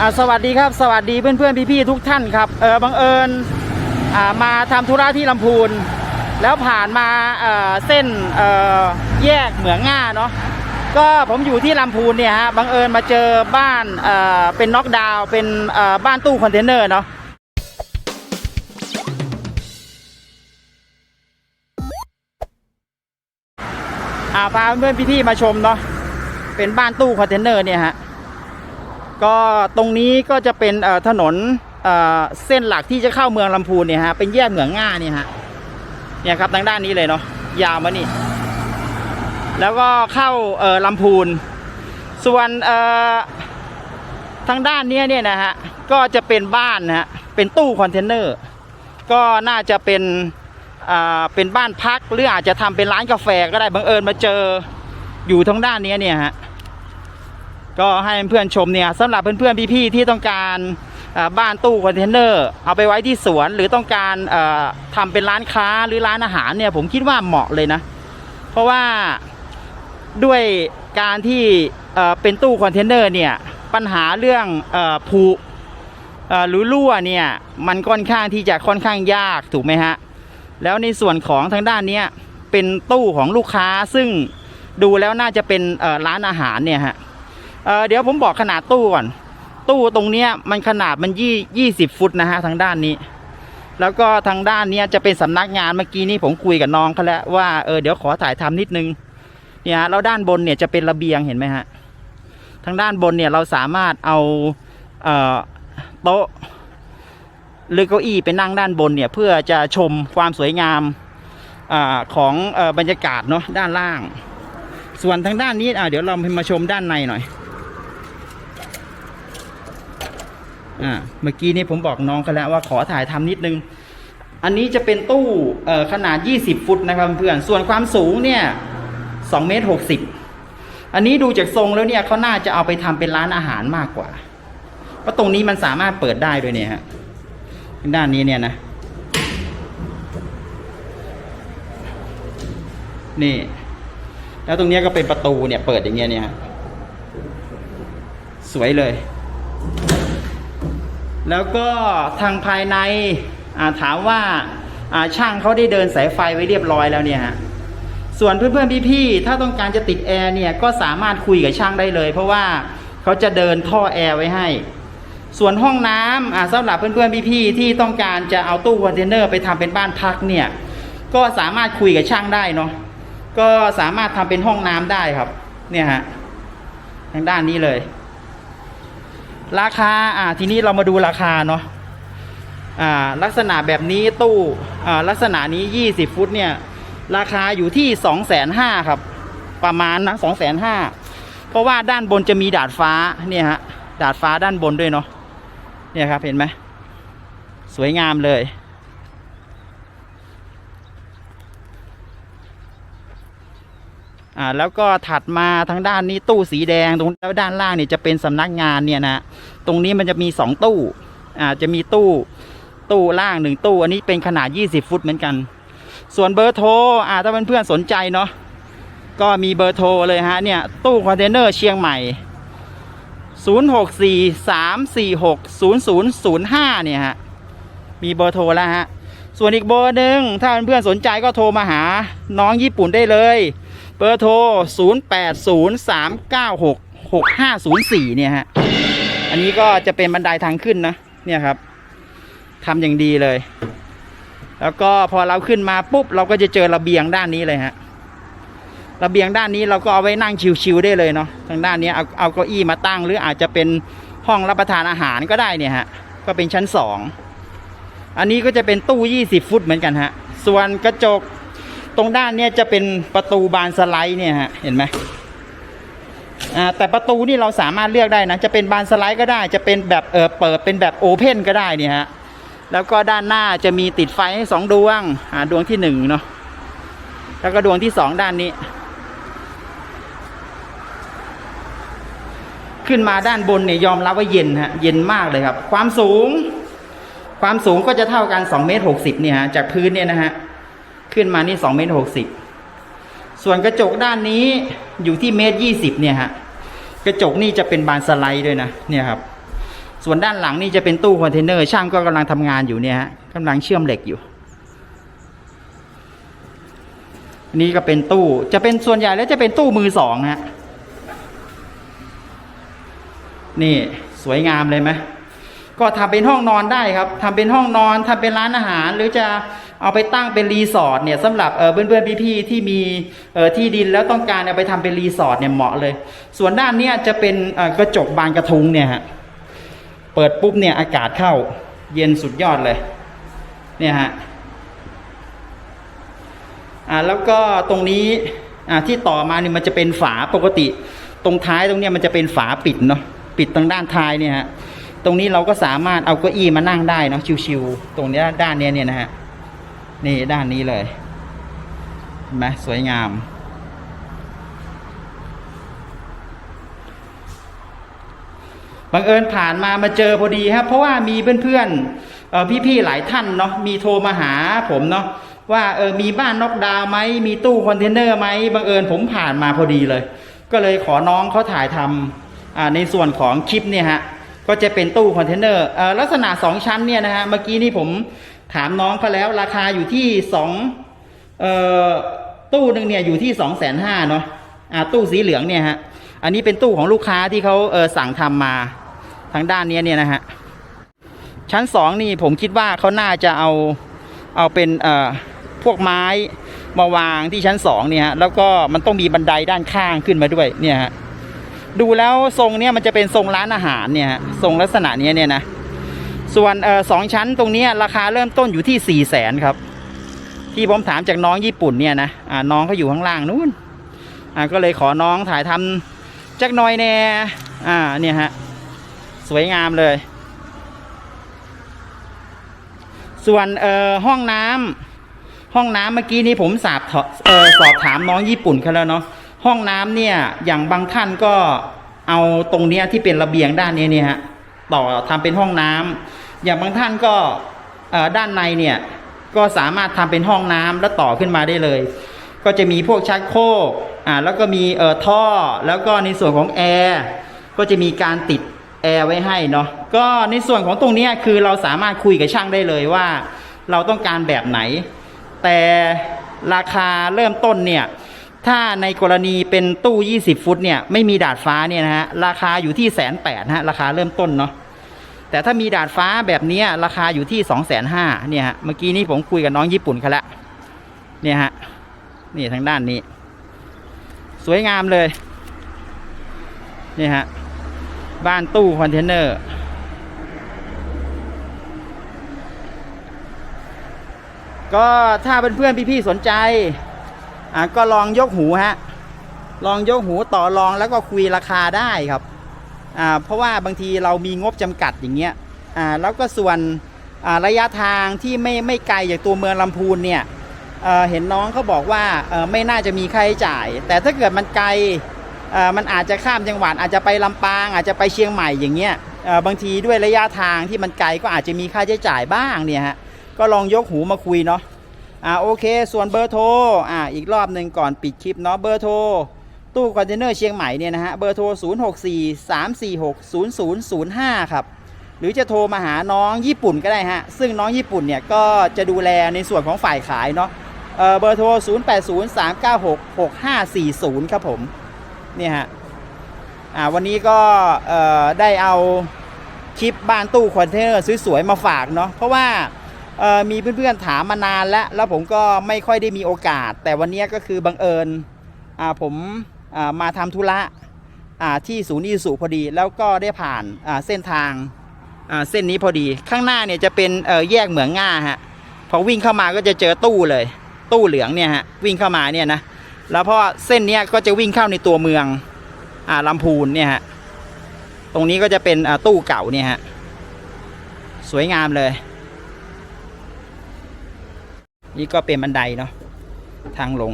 อ่าสวัสดีครับสวัสดีเพื่อนเพื่อนๆพี่ๆทุกท่านครับเออบังเอิญอ่ามาทำธุระที่ลำพูน แล้วผ่านมาเออเส้นเออแยกเหมืองง่าเนาะก็ผมอยู่ที่ลำพูนเนี่ยฮะบังเอิญมาเจอบ้านเออเป็นน็อกดาวเป็นเออบ้านตู้คอนเทนเนอร์เนาะพาเพื่อนพี่ๆมาชมเนาะเป็นบ้านตู้คอนเทนเนอร์เนี่ยฮะ ก็ตรงนี้ก็จะเป็นถนนเส้นหลักที่จะเข้าเมืองลำพูนเนี่ยฮะเป็นแยกเหมืองง่าเนี่ยฮะเนี่ยครับทางด้านนี้เลยเนาะยาวมานี่ แล้วก็เข้าเออลำพูน ส่วนเออทางด้านเนี้ยเนี่ยนะฮะก็จะเป็นบ้านนะฮะเป็นตู้คอนเทนเนอร์ก็น่าจะเป็นอ่าเป็นบ้านพักหรืออาจจะทำเป็นร้านกาแฟก็ได้บังเอิญมาเจออยู่ทางด้านเนี้ยเนี่ยฮะ ก็ให้เพื่อนๆชมเนี่ยสำหรับเพื่อนๆพี่ๆที่ต้องการบ้านตู้คอนเทนเนอร์เอาไปไว้ที่สวนหรือต้องการเอ่อทำเป็นร้านค้าหรือร้านอาหารเนี่ยผมคิดว่าเหมาะเลยนะ เพราะว่าด้วยการที่เป็นตู้คอนเทนเนอร์เนี่ยปัญหาเรื่องอผุหรือรั่วเนี่ยมันค่อนข้างที่จะค่อนข้างยากถูกไหมฮะแล้วในส่วนของทางด้านเนี้ยเป็นตู้ของลูกค้าซึ่งดูแล้วน่าจะเป็นร้านอาหารเนี่ยฮะ เออเดี๋ยวผมบอกขนาดตู้ก่อน ตู้ตรงเนี้ยมันขนาดมันยี่ยี่สิบฟุตนะฮะทางด้านนี้ แล้วก็ทางด้านเนี้ยจะเป็นสำนักงานเมื่อกี้นี้ผมคุยกับน้องเขาแล้วว่าเออเดี๋ยวขอถ่ายทำนิดนึงเนี่ยฮะแล้วด้านบนเนี่ยจะเป็นระเบียงเห็นไหมฮะทางด้านบนเนี่ยเราสามารถเอาเอ่อโต๊ะหรือเก้าอี้ไปนั่งด้านบนเนี่ยเพื่อจะชมความสวยงามอาของอบรรยากาศเนาะด้านล่าง ส่วนทางด้านนี้อะเดี๋ยวเรามาชมด้านในหน่อย อ่าเมื่อกี้นี้ผมบอกน้องกันแล้วว่าขอถ่ายทำนิดนึง อันนี้จะเป็นตู้ขนาด 20 ฟุตนะครับเพื่อนส่วนความสูงเนี่ย2เมตร60 อันนี้ดูจากทรงแล้วเนี่ยเขาน่าจะเอาไปทำเป็นร้านอาหารมากกว่าเพราะตรงนี้มันสามารถเปิดได้ด้วยเนี่ยฮะด้านนี้เนี่ยนะนี่ แล้วตรงนี้ก็เป็นประตูเนี่ย เปิดอย่างเงี้ยเนี่ยสวยเลย แล้วก็ทางภายในถามว่าช่างเขาได้เดินสายไฟไว้เรียบร้อยแล้วเนี่ยฮะส่วนเพื่อนๆพี่ๆถ้าต้องการจะติดแอร์เนี่ยก็สามารถคุยกับช่างได้เลย เพราะว่าเขาจะเดินท่อแอร์ไว้ให้ ส่วนห้องน้ำอ่าสำหรับเพื่อนๆพี่ๆที่ต้องการจะเอาตู้คอนเทนเนอร์ไปทำเป็นบ้านพักเนี่ยก็สามารถคุยกับช่างได้เนาะก็สามารถทำเป็นห้องน้ำได้ครับ เนี่ยฮะทางด้านนี้เลย ราคาอ่าทีนี้เรามาดูราคาเนาะอ่าลักษณะแบบนี้ตู้อ่าลักษณะนี้ยี่สิบฟุตเนี่ย ราคาอยู่ที่สองแสนห้าครับ ประมาณนะสองแสนห้าเพราะว่าด้านบนจะมีดาดฟ้าเนี่ยฮะดาดฟ้าด้านบนด้วยเนาะเนี่ยครับเห็นไหมสวยงามเลย อ่าแล้วก็ถัดมาทางด้านนี้ตู้สีแดงตรงแล้วด้านล่างเนี่ยจะเป็นสำนักงานเนี่ยนะตรงนี้มันจะมีสองตู้อ่าจะมีตู้ตู้ล่างหนึ่งตู้ อันนี้เป็นขนาด 20 ฟุตเหมือนกัน ส่วนเบอร์โทรอ่าถ้าเพื่อนๆสนใจเนาะก็มีเบอร์โทรเลยฮะเนี่ยตู้คอนเทนเนอร์เชียงใหม่ 0643460005 เนี่ยฮะมีเบอร์โทรแล้วฮะส่วนอีกเบอร์หนึ่งถ้าเพื่อนๆสนใจก็โทรมาหาน้องญี่ปุ่นได้เลย เบอร์โทร 0803966504 เนี่ยฮะ อันนี้ก็จะเป็นบันไดทางขึ้นนะ เนี่ยครับทำอย่างดีเลย แล้วก็พอเราขึ้นมาปุ๊บ เราก็จะเจอระเบียงด้านนี้เลยฮะ ระเบียงด้านนี้เราก็เอาไว้นั่งชิวๆได้เลยเนาะ ทางด้านนี้เอาเอาเก้าอี้มาตั้ง หรืออาจจะเป็นห้องรับประทานอาหารก็ได้เนี่ยฮะ ก็เป็นชั้นสอง อันนี้ก็จะเป็นตู้ 20 ฟุตเหมือนกันฮะ ส่วนกระจก ตรงด้านเนี้ยจะเป็นประตูบานสไลด์เนี่ยฮะเห็นไหมอ่าแต่ประตูนี่เราสามารถเลือกได้นะจะเป็นบานสไลด์ก็ได้จะเป็นแบบเออเปิดเป็นแบบโอเพนก็ได้เนี่ยฮะแล้วก็ด้านหน้าจะมีติดไฟให้สองดวงอ่าดวงที่หนึ่งเนาะแล้วก็ดวงที่สองด้านนี้ ขึ้นมาด้านบนเนี่ยยอมรับว่าเย็นฮะเย็นมากเลยครับ ความสูง ความสูงก็จะเท่ากัน2เมตร60เนี่ยฮะจากพื้นเนี่ยนะฮะ ขึ้นมานี่2เมตร60ส่วนกระจกด้านนี้อยู่ที่เมตร20เนี่ยฮะกระจกนี่จะเป็นบานสไลด์ด้วยนะเนี่ยครับ ส่วนด้านหลังนี่จะเป็นตู้คอนเทนเนอร์ช่างก็กำลังทำงานอยู่เนี่ยฮะกำลังเชื่อมเหล็กอยู่นี่ก็เป็นตู้จะเป็นส่วนใหญ่แล้วจะเป็นตู้มือสองฮะนี่สวยงามเลยไหม ก็ทำเป็นห้องนอนได้ครับทำเป็นห้องนอนทำเป็นร้านอาหาร หรือจะเอาไปตั้งเป็นรีสอร์ทเนี่ยสำหรับเออเพื่อนๆพี่ๆที่มีที่ดินแล้วต้องการเอาไปทำเป็นรีสอร์ทเนี่ยเหมาะเลย ส่วนด้านเนี้ยจะเป็นกระจกบานกระทุงเนี่ยฮะเปิดปุ๊บเนี่ยอากาศเข้าเย็นสุดยอดเลยเนี่ยฮะอ่าแล้วก็ตรงนี้อ่าที่ต่อมาเนี่ยมันจะเป็นฝาปกติ ตรงท้ายตรงเนี้ยมันจะเป็นฝาปิดเนาะปิดตรงด้านท้ายเนี่ยฮะ รงนี้เราก็สามารถเอาเก้าอี้มานั่งได้เนาะชิวๆตรงนี้ด้านเนี้ยเนี่ยนะฮะนี่ด้านนี้เลยเห็นไหมสวยงาม บังเอิญผ่านมามาเจอพอดีครับ เพราะว่ามีเพื่อนๆพี่ๆหลายท่านเนาะมีโทรมาหาผมเนาะว่าเออมีบ้านน็อกดาวไหมมีตู้คอนเทนเนอร์ไหมบังเอิญผมผ่านมาพอดีเลย ก็เลยขอน้องเขาถ่ายทำในส่วนของคลิปเนี่ยฮะ ก็จะเป็นตู้คอนเทนเนอร์ลักษณะสองชั้นเนี่ยนะฮะเมื่อกี้นี่ผมถามน้องเขาแล้วราคาอยู่ที่สองตู้หนึ่งเนี่ยอยู่ที่สองแสนห้าเนาะอ่าตู้สีเหลืองเนี่ยฮะอันนี้เป็นตู้ของลูกค้าที่เขาเสั่งทำมาทางด้านนี้เนี่ยนะฮะชั้นสองนี่ผมคิดว่าเขาน่าจะเอาเอาเป็นพวกไม้มาวางที่ชั้นสองเนี่ยฮะแล้วก็มันต้องมีบันไดด้านข้างขึ้นมาด้วยเนี่ยฮะ ดูแล้วทรงเนี่ยมันจะเป็นทรงร้านอาหารเนี่ยทรงลักษณะเนี้ยเนี่ยนะส่วนเออสองชั้นตรงนี้ราคาเริ่มต้นอยู่ที่สี่แสนครับ ที่ผมถามจากน้องญี่ปุ่นเนี่ยนะอ่าน้องเขาอยู่ข้างล่างนู้นอ่าก็เลยขอน้องถ่ายทำจักหน่อยแน่อ่าเนี่ยฮะสวยงามเลย ส่วนเอ่อห้องน้ำห้องน้ำเมื่อกี้นี้ผมสอบถเอ่อสอบถามน้องญี่ปุ่นเขาแล้วเนาะ ห้องน้ำเนี่ยอย่างบางท่านก็เอาตรงเนี้ยที่เป็นระเบียงด้านนี้เนี่ยฮะต่อทำเป็นห้องน้ำอย่างบางท่านก็ด้านในเนี่ยก็สามารถทำเป็นห้องน้ำแล้วต่อขึ้นมาได้เลย ก็จะมีพวกชักโครกอ่าแล้วก็มีเอ่อท่อแล้วก็ในส่วนของแอร์ก็จะมีการติดแอร์ไว้ให้เนาะก็ในส่วนของตรงเนี้ยคือเราสามารถคุยกับช่างได้เลยว่า เราต้องการแบบไหน แต่ราคาเริ่มต้นเนี่ย ถ้าในกรณีเป็นตู้ 20 ฟุตเนี่ยไม่มีดาดฟ้าเนี่ยนะฮะราคาอยู่ที่แสนแปดฮะราคาเริ่มต้นเนาะแต่ถ้ามีดาดฟ้าแบบนี้ราคาอยู่ที่2องแสนห้าเนี่ยฮะเมื่อกี้นี้ผมคุยกับน้องญี่ปุ่นเขาล้วเนี่ยฮะนี่ทางด้านนี้ สวยงามเลยนี่ฮะบ้านตู้คอนเทนเนอร์ก็ถ้าเพื่อนๆพี่ๆสนใจ อะก็ลองยกหูฮะลองยกหูต่อรองแล้วก็คุยราคาได้ครับอ่าเพราะว่าบางทีเรามีงบจำกัดอย่างเงี้ยอ่าแล้วก็ส่วนอ่าระยะทางที่ไม่ไม่ไกลจากตัวเมืองลำพูนเนี่ยเเห็นน้องเขาบอกว่าไม่น่าจะมีค่าใช้จ่าย แต่ถ้าเกิดมันไกลมันอาจจะข้ามจังหวัดอาจจะไปลำปาง อาจจะไปเชียงใหม่อย่างเงี้ยบางทีด้วยระยะทางที่มันไกลก็อาจจะมีค่าใช้จ่ายบ้างเนี่ยฮะก็ลองยกหูมาคุยเนาะ อ่าโอเค ส่วนเบอร์โทรอ่าอีกรอบหนึ่งก่อนปิดคลิปเนาะเบอร์โทรตู้คอนเทนเนอร์เชียงใหม่เนี่ยนะฮะเบอร์โทร 0 6 4 3 4 6 0 0 0 5 ครับ หรือจะโทรมาหาน้องญี่ปุ่นก็ได้ฮะ ซึ่งน้องญี่ปุ่นเนี่ยก็จะดูแลในส่วนของฝ่ายขายเนาะเออเบอร์โทร 0 8 0 3 9 6 6 5 4 0 ครับผมเนี่ยฮะอ่าวันนี้ก็เอ่อได้เอาคลิปบ้านตู้คอนเทนเนอร์สวยๆมาฝากเนาะเพราะว่า มีเพื่อนๆถามมานานแล้ว แล้วผมก็ไม่ค่อยได้มีโอกาส แต่วันนี้ก็คือบังเอิญผมมาทำธุระที่ศูนย์อีสุพอดี แล้วก็ได้ผ่านเส้นทางเส้นนี้พอดี ข้างหน้าเนี่ยจะเป็นแยกเหมืองง่าฮะพอวิ่งเข้ามาก็จะเจอตู้เลย ตู้เหลืองเนี่ยฮะวิ่งเข้ามาเนี่ยนะแล้วพราะว่าเส้นเนี้ยก็จะวิ่งเข้าในตัวเมืองอลำพูนเนี่ยฮะตรงนี้ก็จะเป็นตู้เก่าเนี่ยฮะสวยงามเลย นี่ก็เป็นบันไดเนาะทางลง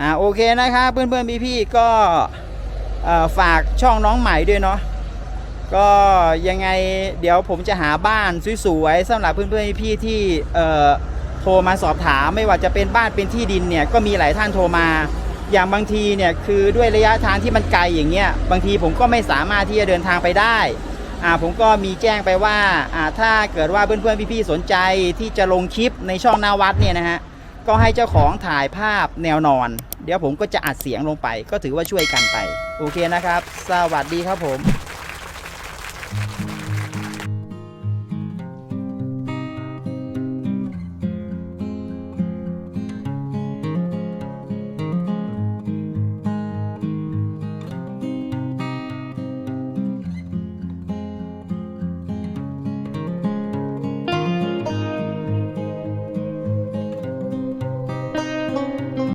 อ่าโอเคนะครับเพื่อนๆพี่ๆก็เอ่อฝากช่องน้องใหม่ด้วยเนาะก็ยังไงเดี๋ยวผมจะหาบ้านสวยๆสำหรับเพื่อนๆพี่ๆที่เอ่อโทรมาสอบถามไม่ว่าจะเป็นบ้านเป็นที่ดินเนี่ยก็มีหลายท่านโทรมาอย่างบางทีเนี่ยคือด้วยระยะทางที่มันไกลอย่างเงี้ยบางทีผมก็ไม่สามารถที่จะเดินทางไปได้ อ่าผมก็มีแจ้งไปว่าอ่าถ้าเกิดว่าเพื่อนๆพี่ๆสนใจที่จะลงคลิปในช่องนาวัดเนี่ยนะฮะก็ให้เจ้าของถ่ายภาพแนวนอน เดี๋ยวผมก็จะอัดเสียงลงไป ก็ถือว่าช่วยกันไป โอเคนะครับ สวัสดีครับผม